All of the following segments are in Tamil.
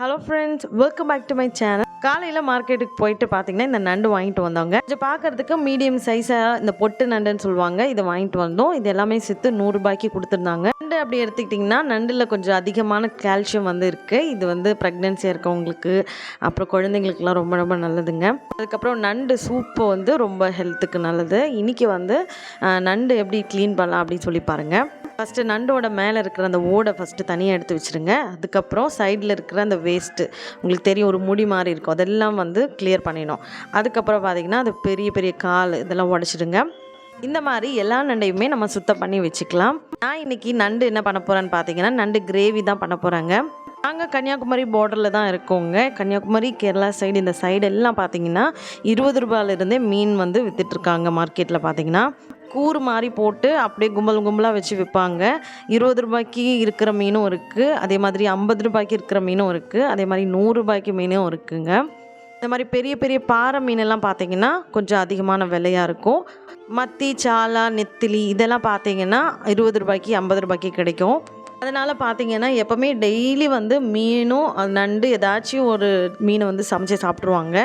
Hello friends welcome back to my channel காலையில் மார்க்கெட்டுக்கு போயிட்டு பார்த்தீங்கன்னா இந்த நண்டு வாங்கிட்டு வந்தவங்க. இது பார்க்கறதுக்கு மீடியம் சைஸாக இந்த பொட்டு நண்டுன்னு சொல்லுவாங்க. இதை வாங்கிட்டு வந்தோம். இது எல்லாமே சேர்த்து நூறுரூபாய்க்கு கொடுத்துருந்தாங்க. நண்டு அப்படி எடுத்துக்கிட்டிங்கன்னா நண்டில் கொஞ்சம் அதிகமான கால்சியம் வந்து இருக்குது இது வந்து ப்ரெக்னென்சியாக இருக்கவங்களுக்கு அப்புறம் குழந்தைங்களுக்குலாம் ரொம்ப ரொம்ப நல்லதுங்க. அதுக்கப்புறம் நண்டு சூப்பு வந்து ரொம்ப ஹெல்த்துக்கு நல்லது. இன்றைக்கி வந்து நண்டு எப்படி க்ளீன் பண்ணலாம் அப்படின்னு சொல்லி பாருங்கள் ஃபஸ்ட்டு நண்டோட மேலே இருக்கிற அந்த ஓடை ஃபஸ்ட்டு தனியாக எடுத்து வச்சுருங்க. அதுக்கப்புறம் சைடில் இருக்கிற அந்த வேஸ்ட்டு உங்களுக்கு தெரியும் ஒரு முடி மாதிரி இருக்கும். அதெல்லாம் வந்து கிளியர் பண்ணிடணும். அதுக்கப்புறம் பார்த்தீங்கன்னா அது பெரிய பெரிய கால் இதெல்லாம் உடச்சிடுங்க. இந்த மாதிரி எல்லா நண்டையுமே நம்ம சுத்தம் பண்ணி வச்சுக்கலாம். நான் இன்னைக்கு நண்டு என்ன பண்ண போகிறேன்னு பார்த்தீங்கன்னா நண்டு கிரேவி தான் பண்ண போகிறாங்க நாங்கள் கன்னியாகுமரி பார்டரில் தான் இருக்கோங்க. கன்னியாகுமரி கேரளா சைடு இந்த சைடு எல்லாம் பார்த்தீங்கன்னா இருபது ரூபாயிலிருந்தே மீன் வந்து வித்துட்ருக்காங்க மார்க்கெட்டில் பார்த்தீங்கன்னா கூறு மாதிரி போட்டு அப்படியே கும்பல் கும்பலாக வச்சு விற்பாங்க. இருபது ரூபாய்க்கு இருக்கிற மீனும் இருக்குது அதே மாதிரி ஐம்பது ரூபாய்க்கு இருக்கிற மீனும் இருக்குது அதே மாதிரி நூறுரூபாய்க்கு மீனும் இருக்குங்க. இந்த மாதிரி பெரிய பெரிய பாறை மீனெல்லாம் பார்த்தீங்கன்னா கொஞ்சம் அதிகமான விலையாக இருக்கும். மத்தி சாலா நெத்திலி இதெல்லாம் பார்த்தீங்கன்னா இருபது ரூபாய்க்கு ஐம்பது ரூபாய்க்கு கிடைக்கும். அதனால் பார்த்தீங்கன்னா எப்போவுமே டெய்லி வந்து மீனும் நண்டு ஏதாச்சும் ஒரு மீனை வந்து சமைச்சு சாப்பிட்ருவாங்க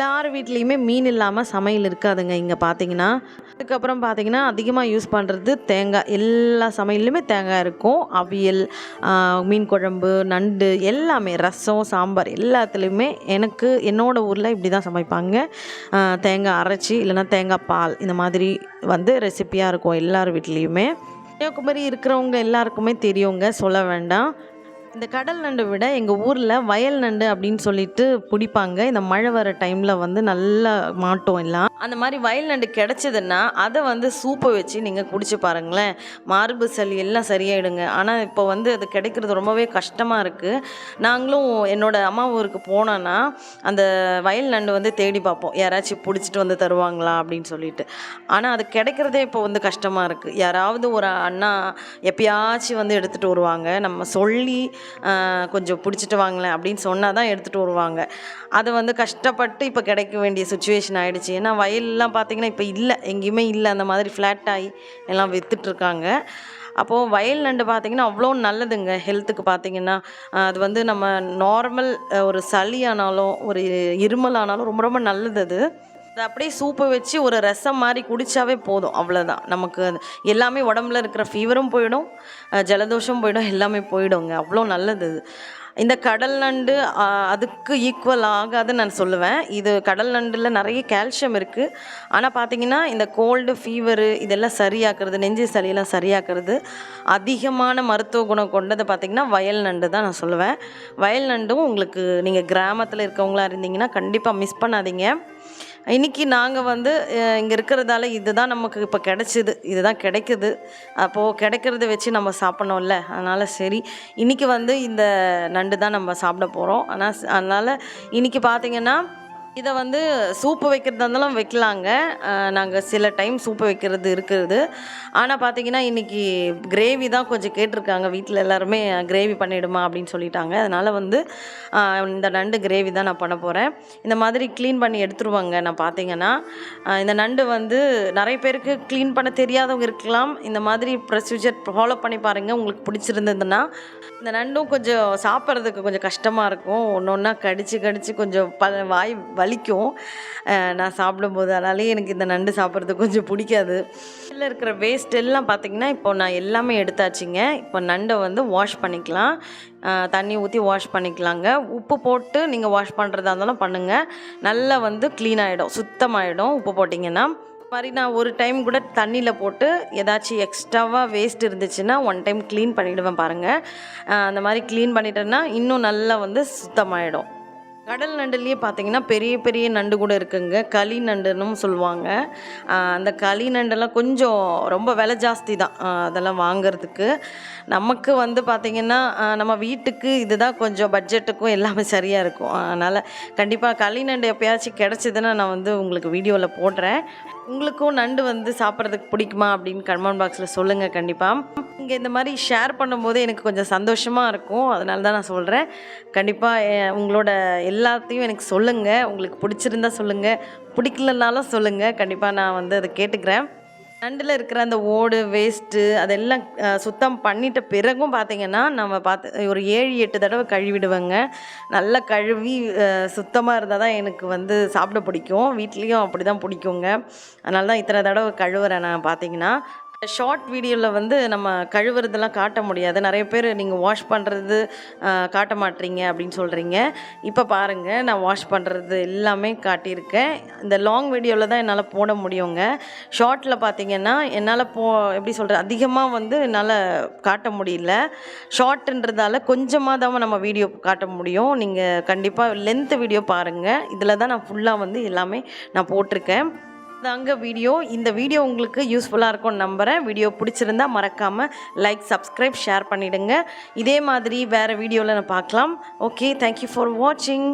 யார் வீட்லேயுமே மீன் இல்லாமல் சமையல் இருக்காதுங்க. இங்கே பார்த்தீங்கன்னா அதுக்கப்புறம் பார்த்தீங்கன்னா அதிகமாக யூஸ் பண்ணுறது தேங்காய். எல்லா சமையல்லையுமே தேங்காய் இருக்கும். அவியல் மீன் குழம்பு நண்டு எல்லாமே ரசம் சாம்பார் எல்லாத்துலேயுமே எனக்கு என்னோடய ஊரில் இப்படி தான் சமைப்பாங்க தேங்காய் அரைச்சி இல்லைன்னா தேங்காய் பால் இந்த மாதிரி வந்து ரெசிப்பியாக இருக்கும் எல்லார் வீட்லேயுமே. கன்னியாகுமரி இருக்கிறவங்க எல்லாருக்குமே தெரியுங்க. சொல்ல வேண்டாம். இந்த கடல் நண்டை விட எங்கள் ஊரில் வயல் நண்டு அப்படின்னு சொல்லிட்டு பிடிப்பாங்க. இந்த மழை வர டைமில் வந்து நல்லா மாட்டோம் எல்லாம். அந்த மாதிரி வயல் நண்டு கிடச்சிதுன்னா அதை வந்து சூப்பை வச்சு நீங்கள் குடிச்சு பாருங்களேன். மார்பு சளி எல்லாம் சரியாயிடுங்க. ஆனால் இப்போ வந்து அது கிடைக்கிறது ரொம்பவே கஷ்டமாக இருக்குது நாங்களும் என்னோடய அம்மா ஊருக்கு போனோன்னா அந்த வயல் நண்டு வந்து தேடி பார்ப்போம். யாராச்சும் பிடிச்சிட்டு வந்து தருவாங்களா அப்படின்னு சொல்லிட்டு. ஆனால் அது கிடைக்கிறதே இப்போ வந்து கஷ்டமாக இருக்குது யாராவது ஒரு அண்ணா எப்பயாச்சும் வந்து எடுத்துகிட்டு வருவாங்க. நம்ம சொல்லி கொஞ்சம் பிடிச்சிட்டு வாங்களேன் அப்படின்னு சொன்னால் தான் எடுத்துகிட்டு வருவாங்க. அதை வந்து கஷ்டப்பட்டு இப்போ கிடைக்க வேண்டிய சுச்சுவேஷன் ஆயிடுச்சு. ஏன்னா வயல்லாம் பார்த்தீங்கன்னா இப்போ இல்லை எங்கேயுமே இல்லை. அந்த மாதிரி ஃப்ளாட் ஆகி எல்லாம் விற்றுட்ருக்காங்க அப்போது வயல் நண்டு பார்த்திங்கன்னா அவ்வளோ நல்லதுங்க ஹெல்த்துக்கு பார்த்தீங்கன்னா. அது வந்து நம்ம நார்மல் ஒரு சளி ஆனாலும் ஒரு இருமல் ஆனாலும் ரொம்ப ரொம்ப நல்லது அது. அதை அப்படியே சூப்பை வச்சு ஒரு ரசம் மாதிரி குடித்தாவே போதும் அவ்வளோதான் நமக்கு அது எல்லாமே உடம்புல இருக்கிற ஃபீவரும் போயிடும் ஜலதோஷம் போயிடும் எல்லாமே போயிடுங்க. அவ்வளோ நல்லது இந்த கடல் நண்டு அதுக்கு ஈக்குவல் ஆகாதுன்னு நான் சொல்லுவேன். இது கடல் நண்டில் நிறைய கால்சியம் இருக்குது ஆனால் பார்த்தீங்கன்னா இந்த கோல்டு ஃபீவரு இதெல்லாம் சரியாக்குறது நெஞ்சு சளியெல்லாம் சரியாக்குறது அதிகமான மருத்துவ குணம் கொண்டது பார்த்திங்கன்னா வயல் நண்டு தான் நான் சொல்லுவேன். வயல் நண்டும் உங்களுக்கு நீங்கள் கிராமத்தில் இருக்கவங்களா இருந்தீங்கன்னா கண்டிப்பாக மிஸ் பண்ணாதீங்க. இன்றைக்கி நாங்கள் வந்து இங்கே இருக்கிறதால இதுதான் நமக்கு இப்போ கிடச்சிது. இதுதான் கிடைக்குது. அப்போது கிடைக்கிறத வச்சு நம்ம சாப்பிட்ணும்ல. அதனால் சரி இன்றைக்கி வந்து இந்த நண்டு தான் நம்ம சாப்பிட போகிறோம் ஆனால் அதனால் இன்றைக்கி பார்த்திங்கன்னா இதை வந்து சூப்பு வைக்கிறதா இருந்தாலும் வைக்கலாங்க. நாங்கள் சில டைம் சூப்பு வைக்கிறது இருக்கிறது. ஆனால் பார்த்தீங்கன்னா இன்றைக்கி கிரேவி தான் கொஞ்சம் கேட்டிருக்காங்க. வீட்டில் எல்லாருமே கிரேவி பண்ணிவிடுமா அப்படின்னு சொல்லிட்டாங்க. அதனால் வந்து இந்த நண்டு கிரேவி தான் நான் பண்ண போகிறேன் இந்த மாதிரி க்ளீன் பண்ணி எடுத்துருவாங்க நான் பார்த்தீங்கன்னா இந்த நண்டு வந்து நிறைய பேருக்கு க்ளீன் பண்ண தெரியாதவங்க இருக்கலாம். இந்த மாதிரி ப்ரொசீஜர் ஃபாலோ பண்ணி பாருங்கள் உங்களுக்கு பிடிச்சிருந்ததுன்னா இந்த நண்டும் கொஞ்சம் சாப்பிட்றதுக்கு கொஞ்சம் கஷ்டமாக இருக்கும். ஒன்று ஒன்றா கடிச்சு கடிச்சு கொஞ்சம் ப வாய் வலிக்கும். நான் சாப்பிடும்போது அதனாலே எனக்கு இந்த நண்டு சாப்பிட்றதுக்கு கொஞ்சம் பிடிக்காது. இதில் இருக்கிற வேஸ்ட் எல்லாம் பார்த்திங்கன்னா இப்போ நான் எல்லாமே எடுத்தாச்சுங்க. இப்போ நண்டை வந்து வாஷ் பண்ணிக்கலாம். தண்ணி ஊற்றி வாஷ் பண்ணிக்கலாங்க. உப்பு போட்டு நீங்கள் வாஷ் பண்ணுறதா இருந்தாலும் பண்ணுங்கள் நல்லா வந்து க்ளீன் ஆகிடும் சுத்தமாகிடும் உப்பு போட்டிங்கன்னா. மாதிரி நான் ஒரு டைம் கூட தண்ணியில் போட்டு ஏதாச்சும் எக்ஸ்ட்ராவாக வேஸ்ட் இருந்துச்சுன்னா ஒன் டைம் க்ளீன் பண்ணிவிடுவேன் பாருங்கள் அந்த மாதிரி க்ளீன் பண்ணிட்டேன்னா இன்னும் நல்லா வந்து சுத்தமாயிடும். கடல் நண்டுலேயே பார்த்தீங்கன்னா பெரிய பெரிய நண்டு கூட இருக்குங்க. களி நண்டுன்னு சொல்லுவாங்க. அந்த களி நண்டெல்லாம் கொஞ்சம் ரொம்ப விலை ஜாஸ்தி தான். அதெல்லாம் வாங்குறதுக்கு. நமக்கு வந்து பார்த்திங்கன்னா நம்ம வீட்டுக்கு இதுதான் கொஞ்சம் பட்ஜெட்டுக்கும் எல்லாமே சரியாக இருக்கும். அதனால் கண்டிப்பாக களி நண்டு எப்பயாச்சும் கிடச்சிதுன்னா நான் வந்து உங்களுக்கு வீடியோவில் போடுறேன். உங்களுக்கும் நண்டு வந்து சாப்பிட்றதுக்கு பிடிக்குமா அப்படின்னு கமெண்ட் பாக்ஸில் சொல்லுங்கள் கண்டிப்பாக இங்கே இந்த மாதிரி ஷேர் பண்ணும்போது எனக்கு கொஞ்சம் சந்தோஷமாக இருக்கும். அதனால தான் நான் சொல்கிறேன் கண்டிப்பாக உங்களோட எல்லாத்தையும் எனக்கு சொல்லுங்கள் உங்களுக்கு பிடிச்சிருந்தா சொல்லுங்கள் பிடிக்கலனாலும் சொல்லுங்கள் கண்டிப்பாக நான் வந்து அதை கேட்டுக்கிறேன். நண்டில் இருக்கிற அந்த ஓடு வேஸ்ட்டு அதெல்லாம் சுத்தம் பண்ணிட்ட பிறகும் பார்த்தீங்கன்னா நம்ம பார்த்து ஒரு ஏழு எட்டு தடவை கழுவிடுவேங்க. நல்லா கழுவி சுத்தமாக இருந்தால் தான் எனக்கு வந்து சாப்பிட பிடிக்கும். வீட்லேயும் அப்படி தான் பிடிக்குங்க. அதனால தான் இத்தனை தடவை கழுவுறேன் நான் பார்த்தீங்கன்னா ஷார்ட் வீடியோவில் வந்து நம்ம கழுவுறதெல்லாம் காட்ட முடியாது. நிறைய பேர் நீங்கள் வாஷ் பண்ணுறது காட்ட மாட்டீங்க அப்படின்னு சொல்கிறீங்க இப்போ பாருங்கள் நான் வாஷ் பண்ணுறது எல்லாமே காட்டியிருக்கேன். இந்த லாங் வீடியோவில் தான் என்னால் போட முடியுங்க. ஷார்ட்டில் பார்த்தீங்கன்னா என்னால் போ எப்படி சொல்கிறது அதிகமாக வந்து என்னால் காட்ட முடியல. ஷார்ட்ன்றதால கொஞ்சமாக தான் நம்ம வீடியோ காட்ட முடியும். நீங்கள் கண்டிப்பாக லென்த்து வீடியோ பாருங்கள் இதில் தான் நான் ஃபுல்லாக வந்து எல்லாமே நான் போட்டிருக்கேன். தாங்க வீடியோ. இந்த வீடியோ உங்களுக்கு யூஸ்ஃபுல்லாக இருக்கும்னு நம்புகிறேன் வீடியோ பிடிச்சிருந்தா மறக்காமல் லைக் சப்ஸ்கிரைப் ஷேர் பண்ணிவிடுங்க இதே மாதிரி வேறு வீடியோவில் நான் பார்க்கலாம். ஓகே தேங்க்யூ ஃபார் வாட்சிங்